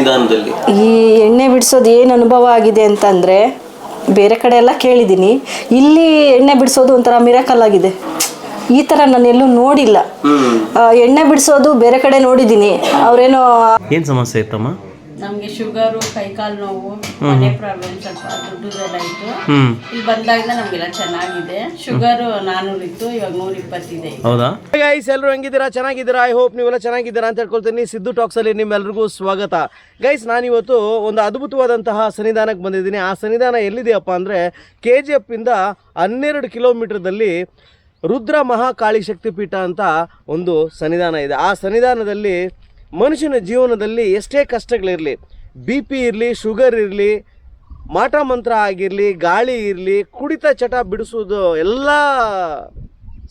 ಸನ್ನಿಧಾನದಲ್ಲಿ? ಈ ಎಣ್ಣೆ ಬಿಡಿಸೋದು ಏನು ಅನುಭವ ಆಗಿದೆ ಅಂತಂದರೆ ಬೇರೆ ಕಡೆ ಎಲ್ಲ ಕೇಳಿದ್ದೀನಿ. ಇಲ್ಲಿ ಎಣ್ಣೆ ಬಿಡಿಸೋದು ಒಂಥರ ಮಿರಾಕಲ್ ಆಗಿದೆ. ಈ ಥರ ನಾನು ಎಲ್ಲೂ ನೋಡಿಲ್ಲ. ಆ, ಎಣ್ಣೆ ಬಿಡಿಸೋದು ಬೇರೆ ಕಡೆ ನೋಡಿದ್ದೀನಿ. ಅವರೇನೋ ಏನು ಸಮಸ್ಯೆ ಇತ್ತಮ್ಮ? ನಮಗೆ ಶುಗರ್ ಕೈಕಾಲು ನೋವು ಮನೆ ಪ್ರಾಬ್ಲಮ್ ಸ್ವಲ್ಪ ದುಡ್ಡುದೆಲ್ಲ ಇತ್ತು. ಇಲ್ಲಿ ಬಂದಾಗಿಂದ ನಮಗೆಲ್ಲ ಚೆನ್ನಾಗಿದೆ. ಶುಗರ್ ನಾನೂರು ಇತ್ತು ಇವಾಗ ನೂರ ಇಪ್ಪತ್ತಿದೆ. ಹೌದಾ? ಗೈಸ್ ಎಲ್ಲರೂ ಹೆಂಗಿದ್ದೀರಾ? ಚೆನ್ನಾಗಿದ್ದೀರಾ? ಐ ಹೋಪ್ ನೀವೆಲ್ಲ ಚೆನ್ನಾಗಿದ್ದೀರಾ ಅಂತ ಹೇಳ್ಕೊಳ್ತೀನಿ. ಸಿದ್ದು ಟಾಕ್ಸಲ್ಲಿ ನಿಮ್ಮೆಲ್ಲರಿಗೂ ಸ್ವಾಗತ. ಗೈಸ್ ನಾನಿವತ್ತು ಒಂದು ಅದ್ಭುತವಾದಂತಹ ಸನ್ನಿಧಾನಕ್ಕೆ ಬಂದಿದ್ದೀನಿ. ಆ ಸನ್ನಿಧಾನ ಎಲ್ಲಿದೆಯಪ್ಪ ಅಂದರೆ ಕೆ ಜಿ ಎಫ್ಪಿಂದ ಹನ್ನೆರಡು ಕಿಲೋಮೀಟ್ರದಲ್ಲಿ ರುದ್ರ ಮಹಾಕಾಳಿ ಶಕ್ತಿಪೀಠ ಅಂತ ಒಂದು ಸನ್ನಿಧಾನ ಇದೆ. ಆ ಸನ್ನಿಧಾನದಲ್ಲಿ ಮನುಷ್ಯನ ಜೀವನದಲ್ಲಿ ಎಷ್ಟೇ ಕಷ್ಟಗಳಿರಲಿ ಬಿ ಪಿ ಇರಲಿ ಶುಗರ್ ಇರಲಿ, ಮಾಟ ಮಂತ್ರ ಆಗಿರಲಿ, ಗಾಳಿ ಇರಲಿ, ಕುಡಿತ ಚಟ ಬಿಡಿಸೋದು ಎಲ್ಲ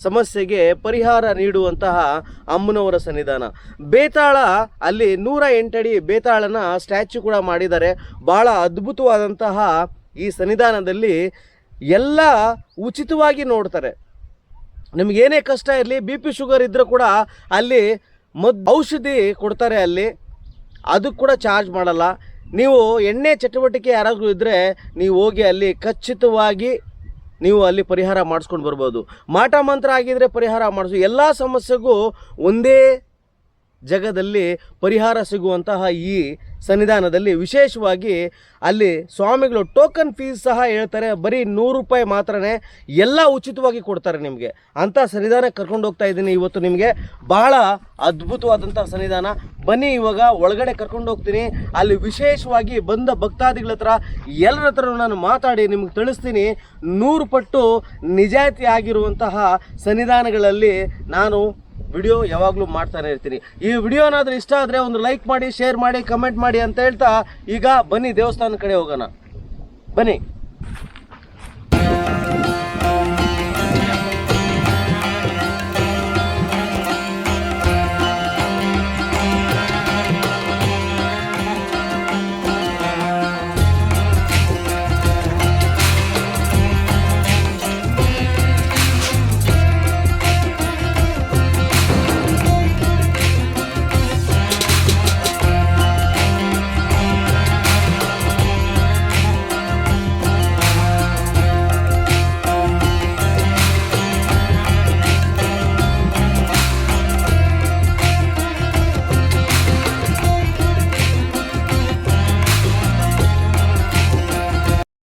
ಸಮಸ್ಯೆಗೆ ಪರಿಹಾರ ನೀಡುವಂತಹ ಅಮ್ಮನವರ ಸನ್ನಿಧಾನ. ಬೇತಾಳ ಅಲ್ಲಿ ನೂರ ಎಂಟಡಿ ಬೇತಾಳನ ಸ್ಟ್ಯಾಚ್ಯು ಕೂಡ ಮಾಡಿದ್ದಾರೆ. ಭಾಳ ಅದ್ಭುತವಾದಂತಹ ಈ ಸನ್ನಿಧಾನದಲ್ಲಿ ಎಲ್ಲ ಉಚಿತವಾಗಿ ನೋಡ್ತಾರೆ. ನಿಮಗೇನೇ ಕಷ್ಟ ಇರಲಿ ಬಿ ಪಿ ಶುಗರ್ ಇದ್ದರೂ ಕೂಡ ಅಲ್ಲಿ ಮದ್ ಔಷಧಿ ಕೊಡ್ತಾರೆ ಅಲ್ಲಿ. ಅದು ಕೂಡ ಚಾರ್ಜ್ ಮಾಡಲ್ಲ. ನೀವು ಎಣ್ಣೆ ಚಟುವಟಿಕೆ ಯಾರಾದರೂ ಇದ್ದರೆ ನೀವು ಹೋಗಿ ಅಲ್ಲಿ ಖಚಿತವಾಗಿ ನೀವು ಅಲ್ಲಿ ಪರಿಹಾರ ಮಾಡಿಸ್ಕೊಂಡು ಬರ್ಬೋದು. ಮಾಟ ಮಂತ್ರ ಆಗಿದ್ದರೆ ಪರಿಹಾರ ಮಾಡಿಸು. ಎಲ್ಲ ಸಮಸ್ಯೆಗೂ ಒಂದೇ ಜಗದಲ್ಲಿ ಪರಿಹಾರ ಸಿಗುವಂತಹ ಈ ಸನ್ನಿಧಾನದಲ್ಲಿ ವಿಶೇಷವಾಗಿ ಅಲ್ಲಿ ಸ್ವಾಮಿಗಳು ಟೋಕನ್ ಫೀಸ್ ಸಹ ಹೇಳ್ತಾರೆ, ಬರೀ ನೂರು ರೂಪಾಯಿ ಮಾತ್ರನೇ ಎಲ್ಲ ಉಚಿತವಾಗಿ ಕೊಡ್ತಾರೆ ನಿಮಗೆ. ಅಂಥ ಸನ್ನಿಧಾನಕ್ಕೆ ಕರ್ಕೊಂಡು ಹೋಗ್ತಾ ಇದ್ದೀನಿ ಇವತ್ತು ನಿಮಗೆ. ಬಹಳ ಅದ್ಭುತವಾದಂಥ ಸನ್ನಿಧಾನ. ಬನ್ನಿ ಇವಾಗ ಒಳಗಡೆ ಕರ್ಕೊಂಡು ಹೋಗ್ತೀನಿ. ಅಲ್ಲಿ ವಿಶೇಷವಾಗಿ ಬಂದ ಭಕ್ತಾದಿಗಳ ಹತ್ರ ಎಲ್ಲರ ಹತ್ರ ನಾನು ಮಾತಾಡಿ ನಿಮ್ಗೆ ತಿಳಿಸ್ತೀನಿ. ನೂರು ಪಟ್ಟು ನಿಜಾಯಿತಿ ಆಗಿರುವಂತಹ ಸನ್ನಿಧಾನಗಳಲ್ಲಿ ನಾನು ವಿಡಿಯೋ ಯಾವಾಗಲೂ ಮಾಡ್ತಾನೆ ಇರ್ತೀನಿ. ಈ ವಿಡಿಯೋ ಏನಾದರೂ ಇಷ್ಟ ಆದರೆ ಒಂದು ಲೈಕ್ ಮಾಡಿ ಶೇರ್ ಮಾಡಿ ಕಮೆಂಟ್ ಮಾಡಿ ಅಂತ ಹೇಳ್ತಾ ಈಗ ಬನ್ನಿ ದೇವಸ್ಥಾನ ಕಡೆ ಹೋಗೋಣ. ಬನ್ನಿ.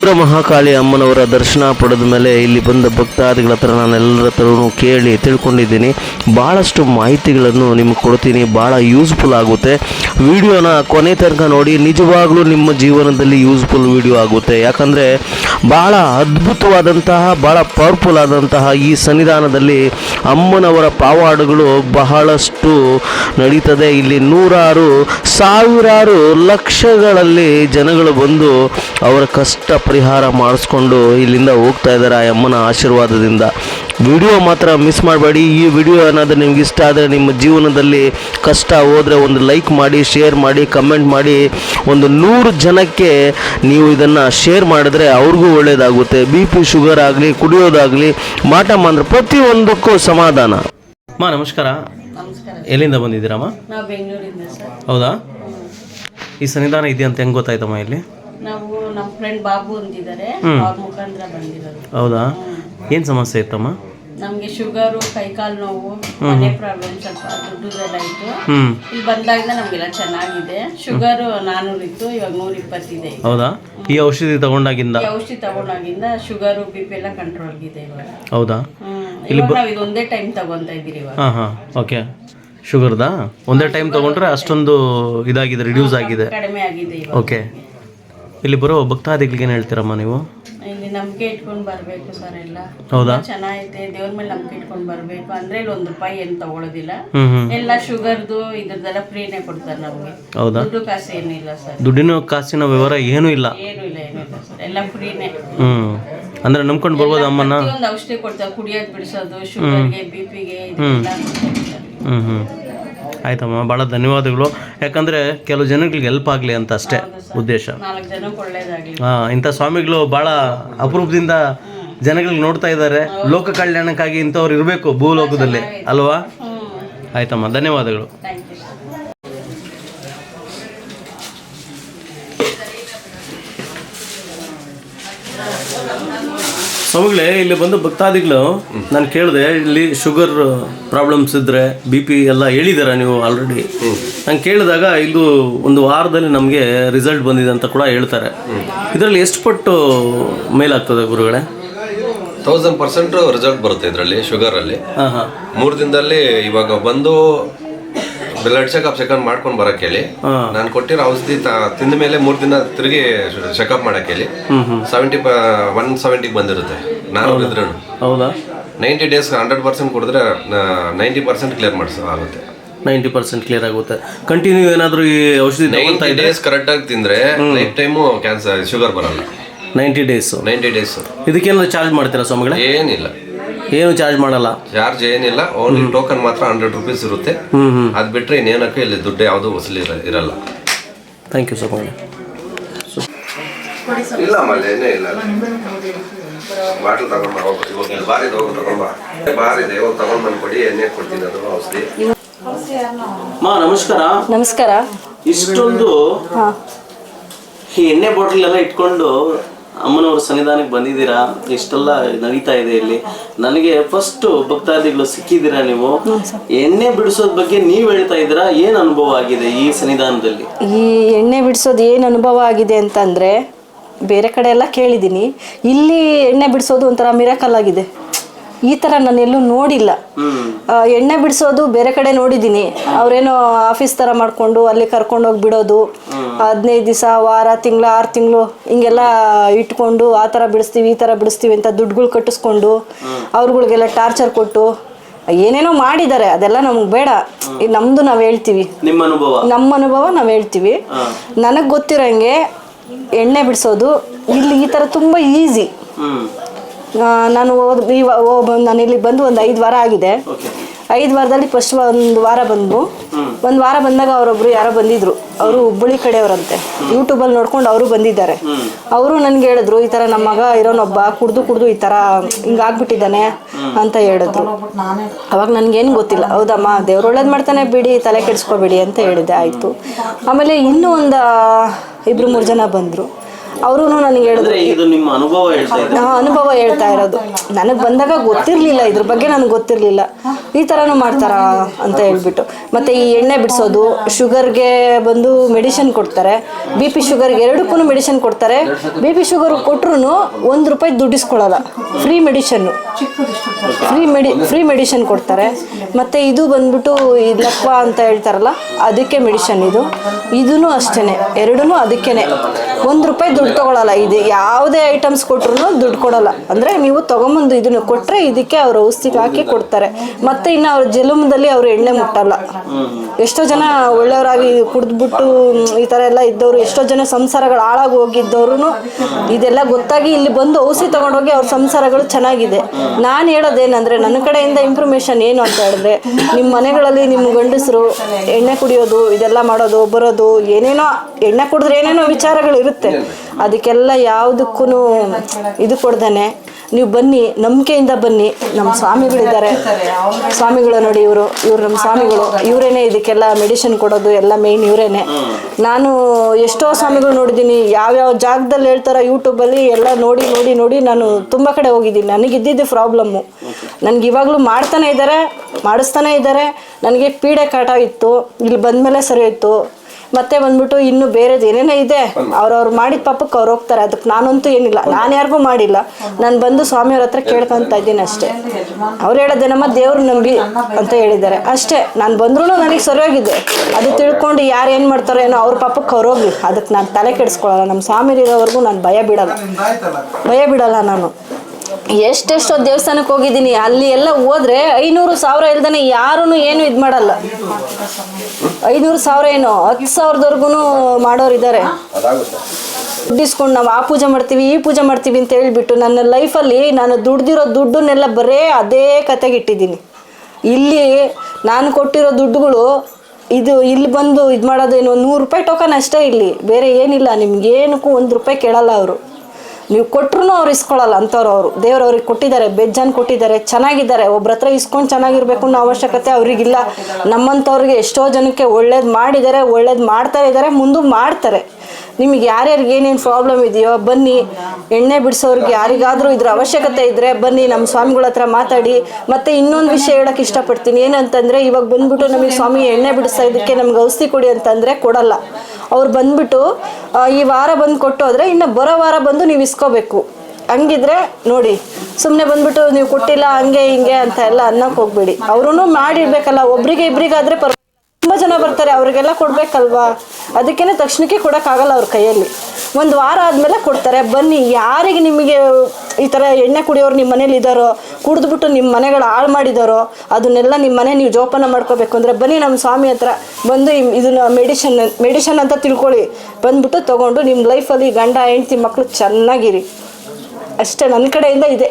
ರುದ್ರ ಮಹಾಕಾಳಿ ಅಮ್ಮನವರ ದರ್ಶನ ಪಡೆದ ಮೇಲೆ ಇಲ್ಲಿ ಬಂದ ಭಕ್ತಾದಿಗಳ ಹತ್ರ ನಾನು ಎಲ್ಲರ ಹತ್ರನೂ ಕೇಳಿ ತಿಳ್ಕೊಂಡಿದ್ದೀನಿ. ಭಾಳಷ್ಟು ಮಾಹಿತಿಗಳನ್ನು ನಿಮಗೆ ಕೊಡ್ತೀನಿ. ಭಾಳ ಯೂಸ್ಫುಲ್ ಆಗುತ್ತೆ. ವಿಡಿಯೋನ ಕೊನೆ ತನಕ ನೋಡಿ, ನಿಜವಾಗ್ಲೂ ನಿಮ್ಮ ಜೀವನದಲ್ಲಿ ಯೂಸ್ಫುಲ್ ವಿಡಿಯೋ ಆಗುತ್ತೆ. ಯಾಕಂದರೆ ಭಾಳ ಅದ್ಭುತವಾದಂತಹ ಭಾಳ ಪವರ್ಫುಲ್ ಆದಂತಹ ಈ ಸನ್ನಿಧಾನದಲ್ಲಿ ಅಮ್ಮನವರ ಪಾವಾಡುಗಳು ಬಹಳಷ್ಟು ನಡೀತದೆ. ಇಲ್ಲಿ ನೂರಾರು, ಸಾವಿರಾರು ಲಕ್ಷಗಳಲ್ಲಿ ಜನಗಳು ಬಂದು ಅವರ ಕಷ್ಟ ಪರಿಹಾರ ಮಾಡಿಸ್ಕೊಂಡು ಇಲ್ಲಿಂದ ಹೋಗ್ತಾ ಇದ್ದಾರೆ ಆ ಅಮ್ಮನ ಆಶೀರ್ವಾದದಿಂದ. ವಿಡಿಯೋ ಮಾತ್ರ ಮಿಸ್ ಮಾಡಬೇಡಿ. ಈ ವಿಡಿಯೋ ಏನಾದರೂ ನಿಮ್ಗೆ ಇಷ್ಟ ಆದರೆ ನಿಮ್ಮ ಜೀವನದಲ್ಲಿ ಕಷ್ಟ ಹೋದರೆ ಒಂದು ಲೈಕ್ ಮಾಡಿ ಶೇರ್ ಮಾಡಿ ಕಮೆಂಟ್ ಮಾಡಿ. ಒಂದು ನೂರು ಜನಕ್ಕೆ ನೀವು ಇದನ್ನು ಶೇರ್ ಮಾಡಿದ್ರೆ ಅವ್ರಿಗೂ ಒಳ್ಳೆಯದಾಗುತ್ತೆ ಬಿ ಪಿ ಶುಗರ್ ಆಗಲಿ ಕುಡಿಯೋದಾಗಲಿ ಮಾಟ ಮಾಂದ್ರ ಪ್ರತಿಯೊಂದಕ್ಕೂ ಸಮಾಧಾನ. ಮಾ ನಮಸ್ಕಾರ. ನಮಸ್ಕಾರ ಎಲ್ಲಿಂದ ಬಂದಿದ್ದೀರಮ್ಮ ನಾವು ಬೆಂಗಳೂರಿಂದ ಸರ್. ಹೌದಾ? ಈ ಸನ್ನಿಧಾನ ಇದೆ ಅಂತ ಹೆಂಗೆ ಗೊತ್ತಾಯ್ತಮ್ಮ ಇಲ್ಲಿ? ನಾವು ನಮ್ಮ ಫ್ರೆಂಡ್ ಬಾಬು ಅಂತಿದ್ದಾರೆ. ಅವ್ರ ಮುಖಾಂತರ ಬಂದಿರೋದು. ಹೌದಾ? ಏನು ಸಮಸ್ಯೆ ಇತ್ತಮ್ಮ? ನಮಗೆ ಶುಗರು ಕೈಕಾಲು ನೋವು ಮನೆ ಪ್ರಾಬ್ಲಮ್ ಸ್ವಲ್ಪ ದುಡ್ಡುದೆಲ್ಲ ಇತ್ತು. ಹ್ಞೂ ಇಲ್ಲಿ ಬಂದಾಗಿಂದ ನಮಗೆಲ್ಲ ಚೆನ್ನಾಗಿದೆ. ಶುಗರು ನಾನೂರು ಇತ್ತು ಇವಾಗ ನೂರ ಇಪ್ಪತ್ತಿದೆ. ಹೌದಾ? ಈ ಔಷಧಿ ತಗೊಂಡಾಗಿಂದ? ಈ ಔಷಧಿ ತಗೊಂಡಾಗಿಂದ ಶುಗರು ಬಿ ಪಿ ಎಲ್ಲ ಕಂಟ್ರೋಲ್ಗಿದೆ ಇವಾಗ. ಹೌದಾ? ಇಲ್ಲಿ ಇವಾಗ ನಾವು ಇದೊಂದೇ ಟೈಮ್ ತಗೊಂತಾ ಇದೀರಿ ಇವಾಗ. ಹಾಂ ಹಾಂ. ಓಕೆ ಶುಗರ್ದಾ? ಒಂದೇ ಟೈಮ್ ತಗೊಂಡ್ರೆ ಅಷ್ಟೊಂದು ಇದಾಗಿದೆ ರಿಡ್ಯೂಸ್ ಆಗಿದೆ. ಕಡಿಮೆ ಆಗಿದೆ ಇವಾಗ. ಓಕೆ ಇಲ್ಲಿ ಬರೋ ಭಕ್ತಾದಿಗಳಿಗೆ ಏನು ಹೇಳ್ತೀರಮ್ಮ ನೀವು? ಇಲ್ಲಿ ನಂಬಿಕೆ ಇಟ್ಕೊಂಡು ಬರಬೇಕು ಸರ್ ಎಲ್ಲ. ಹೌದಾ? ಚೆನ್ನಾಗೈತೆ. ದೇವ್ರ ಮೇಲೆ ನಂಬಿಕೆ ಇಟ್ಕೊಂಡು ಬರಬೇಕು. ಅಂದ್ರೆ ಇಲ್ಲಿ ಒಂದು ರೂಪಾಯಿ ಏನು ತಗೊಳ್ಳೋದಿಲ್ಲ ಎಲ್ಲ ಶುಗರ್ದು ಇದ್ರದ್ದೆಲ್ಲ ಫ್ರೀನೇ ಕೊಡ್ತಾರೆ ನಮಗೆ. ಹೌದಾ? ದುಡ್ಡು ಕಾಸು ಏನಿಲ್ಲ ಸರ್. ದುಡ್ಡಿನ ಕಾಸಿನ ವ್ಯವಹಾರ ಏನೂ ಇಲ್ಲ. ಏನು ಇಲ್ಲ ಏನಿಲ್ಲ ಸರ್. ಎಲ್ಲ ಫ್ರೀನೇ. ಹ್ಮ್. ಅಂದ್ರೆ ನಂಬ್ಕೊಂಡು ಬರ್ಬೋದು ಅಮ್ಮನ? ಒಂದು ಔಷಧಿ ಕೊಡ್ತಾರೆ. ಕುಡಿಯೋದು ಬಿಡಿಸೋದು ಶುಗರ್ಗೆ ಬಿ ಪಿಗೆ ಹ್ಮ್ ಹ್ಮ್. ಆಯ್ತಮ್ಮ ಭಾಳ ಧನ್ಯವಾದಗಳು. ಯಾಕಂದರೆ ಕೆಲವು ಜನಗಳಿಗೆ ಹೆಲ್ಪ್ ಆಗಲಿ ಅಂತ ಅಷ್ಟೇ ಉದ್ದೇಶ. ಹಾಂ ಇಂಥ ಸ್ವಾಮಿಗಳು ಭಾಳ ಅಪರೂಪದಿಂದ ಜನಗಳಿಗೆ ನೋಡ್ತಾ ಇದ್ದಾರೆ. ಲೋಕ ಕಲ್ಯಾಣಕ್ಕಾಗಿ ಇಂಥವ್ರು ಇರಬೇಕು ಭೂಲೋಕದಲ್ಲಿ. ಅಲ್ವಾ? ಆಯ್ತಮ್ಮ ಧನ್ಯವಾದಗಳು ಥ್ಯಾಂಕ್ ಯು ಸರ್ ಸ್ವಾಮಿಗಳೇ ಇಲ್ಲಿ ಬಂದು ಭಕ್ತಾದಿಗಳು ನಾನು ಕೇಳಿದೆ ಇಲ್ಲಿ ಶುಗರ್ ಪ್ರಾಬ್ಲಮ್ಸ್ ಇದ್ದರೆ ಬಿ ಪಿ ಎಲ್ಲ ಹೇಳಿದ್ದೀರಾ ನೀವು ಆಲ್ರೆಡಿ ನಾನು ಕೇಳಿದಾಗ ಇದು ಒಂದು ವಾರದಲ್ಲಿ ನಮಗೆ ರಿಸಲ್ಟ್ ಬಂದಿದೆ ಅಂತ ಕೂಡ ಹೇಳ್ತಾರೆ. ಇದರಲ್ಲಿ ಎಷ್ಟು ಪಟ್ಟು ಮೇಲಾಗ್ತದೆ ಗುರುಗಳೇ? ತೌಸಂಡ್ ಪರ್ಸೆಂಟ್ ರಿಸಲ್ಟ್ ಬರುತ್ತೆ ಇದರಲ್ಲಿ ಶುಗರಲ್ಲಿ. ಹಾಂ ಹಾಂ. ಮೂರು ದಿನದಲ್ಲಿ ಇವಾಗ ಬಂದು ಬ್ಲಡ್ ಚೆಕಪ್ ಚೆಕಪ್ ಮಾಡ್ಕೊಂಡು ಬರಕ್ಕೆ ಹೇಳಿ. ನಾನು ಕೊಟ್ಟಿರೋ ಔಷಧಿ ತಿಂದ ಮೇಲೆ ಮೂರು ದಿನ ತಿರುಗಿ ಚೆಕಪ್ ಮಾಡಕ್ಕೆ ಹೇಳಿ. ಸೆವೆಂಟಿ ಒನ್ ಸೆವೆಂಟಿಗೆ ಬಂದಿರುತ್ತೆ. ನಾನು ಇದ್ರೂ ಹೌದಾ? ನೈಂಟಿ ಡೇಸ್ ಹಂಡ್ರೆಡ್ ಪರ್ಸೆಂಟ್ ಕೊಡಿದ್ರೆ ನೈಂಟಿ ಪರ್ಸೆಂಟ್ ಕ್ಲಿಯರ್ ಮಾಡಿಸ ಆಗುತ್ತೆ. ನೈಂಟಿ ಪರ್ಸೆಂಟ್ ಕ್ಲಿಯರ್ ಆಗುತ್ತೆ. ಕಂಟಿನ್ಯೂ ಏನಾದರೂ ಈ ಔಷಧಿ ನೈಂಟಿ ಡೇಸ್ ಕರೆಕ್ಟಾಗಿ ತಿಂದ್ರೆ ಲೈಫ್ ಟೈಮು ಕ್ಯಾನ್ಸರ್ ಶುಗರ್ ಬರಲ್ಲ. Ninety days? Ninety days. ಇದಕ್ಕೇನಾದ್ರು charge ಮಾಡ್ತೀರಾ ಸ್ವಾಮಿಗಳೇ? ಏನಿಲ್ಲ. ಏನು ಚಾರ್ಜ್ ಮಾಡಲ್ಲ. ಚಾರ್ಜ್ ಏನಿಲ್ಲ ಓನ್ಲಿ ಟೋಕನ್ ಮಾತ್ರ ಹಂಡ್ರೆಡ್ ರುಪೀಸ್ ಇರುತ್ತೆ. ಅದು ಬಿಟ್ಟರೆ ಇನ್ನೇನಕ್ಕೆ ಇಲ್ಲಿ ದುಡ್ಡು ಯಾವುದು ವಸೂಲಿ ಇರ- ಇರಲ್ಲ. ಥ್ಯಾಂಕ್ ಯು ಸ್ವಾಮಿಗಳೇ ಇಲ್ಲ ಆಮೇಲೆ ಏನೇ ಇಲ್ಲ. ಬಾಟಲ್ ತಗೊಂಡ್ ಬಾ ಹೋಗು. ಇವಾಗ ಇಲ್ಲಿ ಬಾರಿದೆ ಹೋಗಿ ತಗೊಂಡ್ ಬಾ. ಬಾರಿ ಹೋಗಿ ತಗೊಂಡ್ ಬಂದ್ ಕೊಡಿ ಎಣ್ಣೆ ಕೊಡ್ತೀನಿ ಅದು ಔಷಧಿ. ಮಾ ನಮಸ್ಕಾರ. ನಮಸ್ಕಾರ. ಇಷ್ಟೊಂದು ಈ ಎಣ್ಣೆ ಬಾಟಲ್ ಎಲ್ಲ ಇಟ್ಕೊಂಡು ಅಮ್ಮನವ್ರ ಸನ್ನಿಧಾನಕ್ಕೆ ಬಂದಿದ್ದೀರಾ? ಇಷ್ಟೆಲ್ಲ ನಡೀತಾ ಇದೆ ಇಲ್ಲಿ. ನನಗೆ ಫಸ್ಟ್ ಭಕ್ತಾದಿಗಳು ಸಿಕ್ಕಿದ್ದೀರಾ ನೀವು? ಎಣ್ಣೆ ಬಿಡಿಸೋದ್ ಬಗ್ಗೆ ನೀವ್ ಹೇಳ್ತಾ ಇದ್ದೀರಾ? ಏನ್ ಅನುಭವ ಆಗಿದೆ ಈ ಸನ್ನಿಧಾನದಲ್ಲಿ? ಈ ಎಣ್ಣೆ ಬಿಡಿಸೋದು ಏನು ಅನುಭವ ಆಗಿದೆ ಅಂತಂದರೆ ಬೇರೆ ಕಡೆ ಎಲ್ಲ ಕೇಳಿದ್ದೀನಿ. ಇಲ್ಲಿ ಎಣ್ಣೆ ಬಿಡಿಸೋದು ಒಂಥರ ಮಿರಾಕಲ್ ಆಗಿದೆ. ಈ ಥರ ನಾನು ಎಲ್ಲೂ ನೋಡಿಲ್ಲ ಎಣ್ಣೆ ಬಿಡಿಸೋದು ಬೇರೆ ಕಡೆ ನೋಡಿದ್ದೀನಿ. ಅವರೇನೋ ಆಫೀಸ್ ಥರ ಮಾಡಿಕೊಂಡು ಅಲ್ಲಿ ಕರ್ಕೊಂಡೋಗಿ ಬಿಡೋದು ಹದಿನೈದು ದಿವಸ ವಾರ ತಿಂಗಳು ಆರು ತಿಂಗಳು ಹಿಂಗೆಲ್ಲ ಇಟ್ಕೊಂಡು ಆ ಥರ ಬಿಡಿಸ್ತೀವಿ ಈ ಥರ ಬಿಡಿಸ್ತೀವಿ ಅಂತ ದುಡ್ಡುಗಳು ಕಟ್ಟಿಸ್ಕೊಂಡು ಅವ್ರುಗಳಿಗೆಲ್ಲ ಟಾರ್ಚರ್ ಕೊಟ್ಟು ಏನೇನೋ ಮಾಡಿದ್ದಾರೆ. ಅದೆಲ್ಲ ನಮ್ಗೆ ಬೇಡ. ನಮ್ದು ನಮ್ಮದು ನಾವು ಹೇಳ್ತೀವಿ. ನಿಮ್ಮ ಅನುಭವ? ನಾವು ಹೇಳ್ತೀವಿ. ನನಗೆ ಗೊತ್ತಿರೋಂಗೆ ಎಣ್ಣೆ ಬಿಡಿಸೋದು ಇಲ್ಲಿ ಈ ಥರ ತುಂಬ ಈಸಿ. ನಾನು ಹೋದ್ ಈ ಓ ಬಂದ್- ನಾನು ಇಲ್ಲಿ ಬಂದು ಒಂದು ಐದು ವಾರ ಆಗಿದೆ. ಐದು ವಾರದಲ್ಲಿ ಫಸ್ಟ್ ಒಂದು ವಾರ ಬಂದು ಒಂದು ವಾರ ಬಂದಾಗ ಅವರೊಬ್ರು ಯಾರೋ ಬಂದಿದ್ರು. ಅವರು ಹುಬ್ಬಳ್ಳಿ ಕಡೆಯವರಂತೆ. ಯೂಟ್ಯೂಬಲ್ಲಿ ನೋಡ್ಕೊಂಡು ಅವರು ಬಂದಿದ್ದಾರೆ. ಅವರು ನನಗೆ ಹೇಳಿದ್ರು ಈ ಥರ ನಮ್ಮ ಮಗ ಇರೋನೊಬ್ಬ ಕುಡ್ದು ಕುಡ್ದು ಈ ಥರ ಹಿಂಗಾಗ್ಬಿಟ್ಟಿದ್ದಾನೆ ಅಂತ ಹೇಳಿದ್ರು. ಅವಾಗ ನನಗೇನು ಗೊತ್ತಿಲ್ಲ ಹೌದಮ್ಮ ದೇವ್ರು ಒಳ್ಳೇದು ಮಾಡ್ತಾನೆ ಬಿಡಿ ತಲೆ ಕೆಡಿಸ್ಕೋಬೇಡಿ ಅಂತ ಹೇಳಿದೆ ಆಯಿತು. ಆಮೇಲೆ ಇನ್ನೂ ಒಂದು ಇಬ್ರು ಮೂರು ಜನ ಬಂದರು. ಅವರು ನನಗೆ ಹೇಳಿದ್ರು. ಅನುಭವ ಹೇಳ್ತಾ ಇರೋದು? ನನಗೆ ಬಂದಾಗ ಗೊತ್ತಿರಲಿಲ್ಲ ಇದ್ರ ಬಗ್ಗೆ ನನಗೆ ಗೊತ್ತಿರಲಿಲ್ಲ. ಈ ಥರನೂ ಮಾಡ್ತಾರಾ ಅಂತ ಹೇಳ್ಬಿಟ್ಟು. ಮತ್ತು ಈ ಎಣ್ಣೆ ಬಿಡಿಸೋದು ಶುಗರ್ಗೆ ಬಂದು ಮೆಡಿಸಿನ್ ಕೊಡ್ತಾರೆ. ಬಿ ಪಿ ಶುಗರ್ಗೆ ಎರಡಕ್ಕೂ ಮೆಡಿಸಿನ್ ಕೊಡ್ತಾರೆ. ಬಿ ಪಿ ಶುಗರ್ ಕೊಟ್ರು ಒಂದು ರೂಪಾಯಿ ದುಡ್ಡಿಸ್ಕೊಳ್ಳಲ್ಲ. Free medicine free medi free medicine ಕೊಡ್ತಾರೆ. ಮತ್ತು ಇದು ಬಂದ್ಬಿಟ್ಟು ಇದು ಲಕ್ವ ಅಂತ ಹೇಳ್ತಾರಲ್ಲ ಅದಕ್ಕೆ ಮೆಡಿಷನ್ ಇದು. ಇದೂ ಅಷ್ಟೇ ಎರಡೂ ಅದಕ್ಕೇನೆ. ಒಂದು ರೂಪಾಯಿ ದುಡ್ಡು ತಗೊಳಲ್ಲ. ಇದು ಯಾವುದೇ ಐಟಮ್ಸ್ ಕೊಟ್ರು ದುಡ್ಡು ಕೊಡಲ್ಲ. ಅಂದರೆ ನೀವು ತಗೊಂಬಂದು ಇದನ್ನು ಕೊಟ್ಟರೆ ಇದಕ್ಕೆ ಅವ್ರು ಔಷಧಿಗೆ ಹಾಕಿ ಕೊಡ್ತಾರೆ. ಮತ್ತೆ ಇನ್ನು ಅವ್ರ ಜಲಮದಲ್ಲಿ ಅವರು ಎಣ್ಣೆ ಮುಟ್ಟಲ್ಲ. ಎಷ್ಟೋ ಜನ ಒಳ್ಳೆಯವರಾಗಿ ಕುಡಿದ್ಬಿಟ್ಟು ಈ ಥರ ಎಲ್ಲ ಇದ್ದವರು, ಎಷ್ಟೋ ಜನ ಸಂಸಾರಗಳು ಹಾಳಾಗಿ ಹೋಗಿದ್ದವ್ರು ಇದೆಲ್ಲ ಗೊತ್ತಾಗಿ ಇಲ್ಲಿ ಬಂದು ಔಷಧಿ ತಗೊಂಡೋಗಿ ಅವ್ರ ಸಂಸಾರಗಳು ಚೆನ್ನಾಗಿದೆ. ನಾನು ಹೇಳೋದೇನಂದ್ರೆ, ನನ್ನ ಕಡೆಯಿಂದ ಇಂಪ್ರೂಮೇಷನ್ ಏನು ಅಂತ ಹೇಳಿದ್ರೆ ನಿಮ್ಮ ಮನೆಗಳಲ್ಲಿ ನಿಮ್ಮ ಗಂಡಸರು ಎಣ್ಣೆ ಕುಡಿಯೋದು, ಇದೆಲ್ಲ ಮಾಡೋದು, ಬರೋದು, ಏನೇನೋ, ಎಣ್ಣೆ ಕುಡಿದ್ರೆ ಏನೇನೋ ವಿಚಾರಗಳು ಇರುತ್ತೆ. ಅದಕ್ಕೆಲ್ಲ ಯಾವುದಕ್ಕೂ ಇದು ಕೊಡ್ದೇನೆ ನೀವು ಬನ್ನಿ, ನಂಬಿಕೆಯಿಂದ ಬನ್ನಿ. ನಮ್ಮ ಸ್ವಾಮಿಗಳಿದ್ದಾರೆ. ಸ್ವಾಮಿಗಳು ನೋಡಿ ಇವರು ಇವರು ನಮ್ಮ ಸ್ವಾಮಿಗಳು. ಇವರೇನೆ ಇದಕ್ಕೆಲ್ಲ ಮೆಡಿಸಿನ್ ಕೊಡೋದು ಎಲ್ಲ ಮೇಯ್ನ್ ಇವರೇನೆ. ನಾನು ಎಷ್ಟೋ ಸ್ವಾಮಿಗಳು ನೋಡಿದ್ದೀನಿ, ಯಾವ್ಯಾವ ಜಾಗದಲ್ಲಿ ಹೇಳ್ತಾರೋ ಯೂಟ್ಯೂಬಲ್ಲಿ ಎಲ್ಲ ನೋಡಿ ನೋಡಿ ನೋಡಿ ನಾನು ತುಂಬ ಕಡೆ ಹೋಗಿದ್ದೀನಿ. ನನಗೆ ಇದ್ದಿದ್ದು ಪ್ರಾಬ್ಲಮ್ಮು ನನಗೆ ಇವಾಗಲೂ ಮಾಡ್ತಾನೆ ಇದ್ದಾರೆ, ಮಾಡಿಸ್ತಾನೆ ಇದ್ದಾರೆ. ನನಗೆ ಪೀಡೆ ಕಾಟ ಇತ್ತು. ಇಲ್ಲಿ ಬಂದಮೇಲೆ ಸರಿ ಹೋಯ್ತು. ಮತ್ತೆ ಬಂದ್ಬಿಟ್ಟು ಇನ್ನು ಬೇರೆದು ಏನೇನೋ ಇದೆ. ಅವ್ರವ್ರು ಮಾಡಿದ ಪಾಪಕ್ಕೆ ಅವ್ರು ಹೋಗ್ತಾರೆ. ಅದಕ್ಕೆ ನಾನಂತೂ ಏನಿಲ್ಲ. ನಾನು ಯಾರಿಗೂ ಮಾಡಿಲ್ಲ. ನಾನು ಬಂದು ಸ್ವಾಮಿಯವ್ರ ಹತ್ರ ಕೇಳ್ಕೊಂತ ಇದ್ದೀನಿ ಅಷ್ಟೇ. ಅವ್ರು ಹೇಳೋದೇನಮ್ಮ ದೇವ್ರ ನಂಬಿ ಅಂತ ಹೇಳಿದ್ದಾರೆ. ಅಷ್ಟೇ. ನಾನು ಬಂದ್ರೂ ನನಗೆ ಸರಿಯಾಗಿದೆ. ಅದು ತಿಳ್ಕೊಂಡು ಯಾರು ಏನು ಮಾಡ್ತಾರೋ ಏನೋ ಅವ್ರ ಪಾಪಕ್ಕೆ ಅವ್ರು ಹೋಗ್ಲಿ. ಅದಕ್ಕೆ ನಾನು ತಲೆ ಕೆಡಿಸ್ಕೊಳ್ಳಲ್ಲ. ನಮ್ಮ ಸ್ವಾಮಿ ಇರೋವರೆಗೂ ನಾನು ಭಯ ಬಿಡಲ್ಲ. ಭಯ ಬಿಡಲ್ಲ ನಾನು. ಎಷ್ಟೆಷ್ಟೋ ದೇವಸ್ಥಾನಕ್ಕೆ ಹೋಗಿದ್ದೀನಿ ಅಲ್ಲಿ ಎಲ್ಲ ಹೋದ್ರೆ ಐನೂರು ಸಾವಿರ ಇಲ್ದಾನೆ ಯಾರೂ ಏನು ಇದು ಮಾಡಲ್ಲ. ಐನೂರು ಸಾವಿರ ಏನು ಹತ್ತು ಸಾವಿರದವರೆಗೂ ಮಾಡೋರು ಇದ್ದಾರೆ ದುಡ್ಡಿಸ್ಕೊಂಡು ನಾವು ಆ ಪೂಜೆ ಮಾಡ್ತೀವಿ ಈ ಪೂಜೆ ಮಾಡ್ತೀವಿ ಅಂತ ಹೇಳಿಬಿಟ್ಟು ನನ್ನ ಲೈಫಲ್ಲಿ ನಾನು ದುಡ್ದಿರೋ ದುಡ್ಡನ್ನೆಲ್ಲ ಬರೇ ಅದೇ ಕತೆಗೆ ಇಟ್ಟಿದ್ದೀನಿ. ಇಲ್ಲಿ ನಾನು ಕೊಟ್ಟಿರೋ ದುಡ್ಡುಗಳು ಇದು ಇಲ್ಲಿ ಬಂದು ಇದು ಮಾಡೋದೇನು ನೂರು ರೂಪಾಯಿ ಟೋಕನ್ ಅಷ್ಟೇ ಇಲ್ಲಿ ಬೇರೆ ಏನಿಲ್ಲ ನಿಮ್ಗೇನಕ್ಕೂ ಒಂದು ರೂಪಾಯಿ ಕೇಳಲ್ಲ ಅವರು. ನೀವು ಕೊಟ್ಟರು ಅವ್ರು ಇಸ್ಕೊಳ್ಳಲ್ಲ, ಅಂಥವ್ರು ಅವರು. ದೇವ್ರು ಅವ್ರಿಗೆ ಕೊಟ್ಟಿದ್ದಾರೆ ಬೆಜ್ಜನ್ ಕೊಟ್ಟಿದ್ದಾರೆ, ಚೆನ್ನಾಗಿದ್ದಾರೆ. ಒಬ್ರ ಹತ್ರ ಇಸ್ಕೊಂಡು ಚೆನ್ನಾಗಿರ್ಬೇಕು ಅನ್ನೋ ಅವಶ್ಯಕತೆ ಅವರಿಗಿಲ್ಲ. ನಮ್ಮಂಥವ್ರಿಗೆ ಎಷ್ಟೋ ಜನಕ್ಕೆ ಒಳ್ಳೇದು ಮಾಡಿದ್ದಾರೆ, ಒಳ್ಳೇದು ಮಾಡ್ತಾ ಇದ್ದಾರೆ, ಮುಂದೆ ಮಾಡ್ತಾರೆ. ನಿಮಗೆ ಯಾರ್ಯಾರಿಗೆ ಏನೇನು ಪ್ರಾಬ್ಲಮ್ ಇದೆಯೋ ಬನ್ನಿ, ಎಣ್ಣೆ ಬಿಡಿಸೋರಿಗೆ ಯಾರಿಗಾದರೂ ಇದ್ರ ಅವಶ್ಯಕತೆ ಇದ್ದರೆ ಬನ್ನಿ ನಮ್ಮ ಸ್ವಾಮಿಗಳ ಹತ್ರ ಮಾತಾಡಿ. ಮತ್ತು ಇನ್ನೊಂದು ವಿಷಯ ಹೇಳೋಕ್ಕೆ ಇಷ್ಟಪಡ್ತೀನಿ, ಏನಂತಂದರೆ ಇವಾಗ ಬಂದ್ಬಿಟ್ಟು ನಮಗೆ ಸ್ವಾಮಿ ಎಣ್ಣೆ ಬಿಡಿಸ್ತಾ ಇದಕ್ಕೆ ನಮ್ಗೆ ಔಷಧಿ ಕೊಡಿ ಅಂತಂದರೆ ಕೊಡಲ್ಲ. ಅವ್ರು ಬಂದ್ಬಿಟ್ಟು ಈ ವಾರ ಬಂದು ಕೊಟ್ಟು ಹೋದರೆ ಇನ್ನು ಬರೋ ವಾರ ಬಂದು ನೀವು ಇಸ್ಕೋಬೇಕು. ಹಂಗಿದ್ರೆ ನೋಡಿ ಸುಮ್ಮನೆ ಬಂದ್ಬಿಟ್ಟು ನೀವು ಕೊಟ್ಟಿಲ್ಲ ಹಂಗೆ ಹಿಂಗೆ ಅಂತ ಎಲ್ಲ ಅನ್ನಕ್ಕೆ ಹೋಗ್ಬೇಡಿ. ಅವ್ರೂ ಮಾಡಿರ್ಬೇಕಲ್ಲ, ಒಬ್ರಿಗೆ ಇಬ್ರಿಗಾದ್ರೆ ಪರ ತುಂಬ ಜನ ಬರ್ತಾರೆ ಅವ್ರಿಗೆಲ್ಲ ಕೊಡ್ಬೇಕಲ್ವಾ? ಅದಕ್ಕೇನೆ ತಕ್ಷಣಕ್ಕೆ ಕೊಡೋಕ್ಕಾಗಲ್ಲ ಅವ್ರ ಕೈಯಲ್ಲಿ. ಒಂದು ವಾರ ಆದಮೇಲೆ ಕೊಡ್ತಾರೆ ಬನ್ನಿ ಯಾರಿಗೆ ನಿಮಗೆ ಈ ಥರ ಎಣ್ಣೆ ಕುಡಿಯೋರು ನಿಮ್ಮ ಮನೇಲಿ ಇದಾರೋ ಕುಡಿದ್ಬಿಟ್ಟು ನಿಮ್ಮ ಮನೆಗಳು ಹಾಳು ಮಾಡಿದಾರೋ ಅದನ್ನೆಲ್ಲ ನಿಮ್ಮ ಮನೆ ನೀವು ಜೋಪಾನ ಮಾಡ್ಕೋಬೇಕು ಅಂದರೆ ಬನ್ನಿ ನಮ್ಮ ಸ್ವಾಮಿ ಹತ್ರ ಬಂದು ಇದನ್ನ ಮೆಡಿಷನ್ ಮೆಡಿಷನ್ ಅಂತ ತಿಳ್ಕೊಳ್ಳಿ. ಬಂದ್ಬಿಟ್ಟು ತೊಗೊಂಡು ನಿಮ್ಮ ಲೈಫಲ್ಲಿ ಗಂಡ ಹೆಂಡ್ತಿ ಮಕ್ಕಳು ಚೆನ್ನಾಗಿರಿ. ಅಷ್ಟೇ ನನ್ನ ಕಡೆಯಿಂದ ಇದೆ.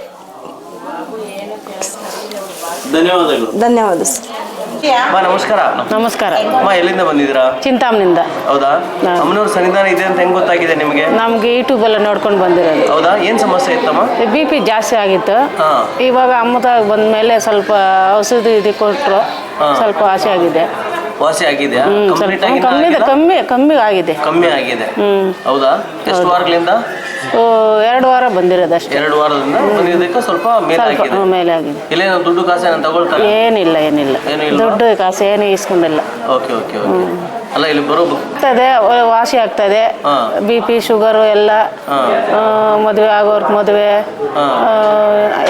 ಧನ್ಯವಾದಗಳು. ಧನ್ಯವಾದ ಸರ್. ಅಮ್ಮ ನಮಸ್ಕಾರ. ನಮಸ್ಕಾರ. ಅಮ್ಮ ಎಲ್ಲಿಂದ ಬಂದಿದ್ದೀರಾ? ಚಿಂತಾಮ್ನಿಂದ ಹೌದಾ? ಅಮ್ಮನವ್ರ ಸನ್ನಿಧಾನ ಇದೆ ಅಂತ ಹೆಂಗ್ ಗೊತ್ತಾಗಿದೆ ನಿಮಗೆ? ನಮ್ಗೆ ಯೂಟ್ಯೂಬ್ ಎಲ್ಲ ನೋಡ್ಕೊಂಡು ಬಂದಿರೋದು. ಹೌದಾ? ಏನ್ ಸಮಸ್ಯೆ ಇತ್ತಮ್ಮ? ಬಿ ಪಿ ಜಾಸ್ತಿ ಆಗಿತ್ತು. ಇವಾಗ ಅಮ್ಮದಾಗ ಬಂದ್ಮೇಲೆ ಸ್ವಲ್ಪ ಔಷಧಿ ಇದು ಕೊಟ್ಟರು ಸ್ವಲ್ಪ ಆಸೆ ಆಗಿದೆ. ವಾಸಿ ಆಗಿದೆ ಕಮ್ಮಿ ಕಮ್ಮಿ ಕಮ್ಮಿ ಆಗಿದೆ. ಕಮ್ಮಿ ಆಗಿದೆ. ಹೌದಾ? ಎಷ್ಟು ವಾರಗಳಿಂದ? ಎರಡು ವಾರ ಬಂದಿರೋದು ಅಷ್ಟೇ. ಎರಡು ವಾರದಿಂದ ಬಂದಿದ್ದಕ್ಕೆ ಸ್ವಲ್ಪ ಸ್ವಲ್ಪ ಮೇಲಾಗಿದೆ ಹ್ಮ್, ಮೇಲೆ ಆಗಿದೆ. ಇಲ್ಲೇನೋ ದುಡ್ಡು ಕಾಸು ಏನೋ ತಗೊಳ್ತಾರೆ? ಏನಿಲ್ಲ ಏನಿಲ್ಲ. ಏನೂ ಇಲ್ವಾ? ದುಡ್ಡು ಕಾಸು ಏನು ಇಸ್ಕೊಂಡಿಲ್ಲ ಓಕೆ ಓಕೆ ಓಕೆ. ಅಲ್ಲ ಇಲ್ಲಿ ಬರೋ ಆಗ್ತದೆ ವಾಸಿ ಆಗ್ತದೆ. ಹಾ. ಬಿ ಪಿ ಶುಗರು ಎಲ್ಲ ಹಾ. ಮದುವೆ ಆಗೋರ್ ಮದುವೆ ಹಾ.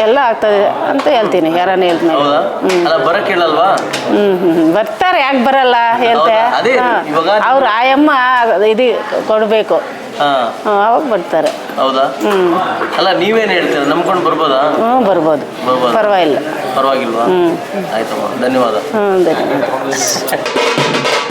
ಎಲ್ಲ ಆಗ್ತದೆ ಅಂತ ಹೇಳ್ತೀನಿ ಯಾರನ್ನ ಹೇಳ್ತೀನಿ. ಹೌದಾ? ಅಲ್ಲ ಬರಕ್ ಹೇಳಲ್ವಾ? ಹ್ಮ್ ಹ್ಮ್ ಹ್ಮ್. ಬರ್ತಾರೆ ಯಾಕೆ ಬರಲ್ಲ ಹೇಳ್ತೆ. ಹೌದಾ? ಅದೇ ಇವಾಗ ಅವ್ರ ಆಯಮ್ಮ ಇದು ಕೊಡಬೇಕು. ಅವಾಗ ಬರ್ತಾರೆ. ಹೌದಾ? ಹ್ಮ್. ಅಲ್ಲ ನೀವೇನ್ ಹೇಳ್ತೀರಾ? ನಂಬ್ಕೊಂಡು ಬರ್ಬೋದಾ? ಹ್ಞೂ ಬರ್ಬೋದು. ಬರ್ಬೋದು. ಪರವಾಗಿಲ್ಲ. ಪರವಾಗಿಲ್ವಾ? ಆಯ್ತಮ್ಮ ಧನ್ಯವಾದ. ಹ್ಞೂ ಧನ್ಯವಾದ.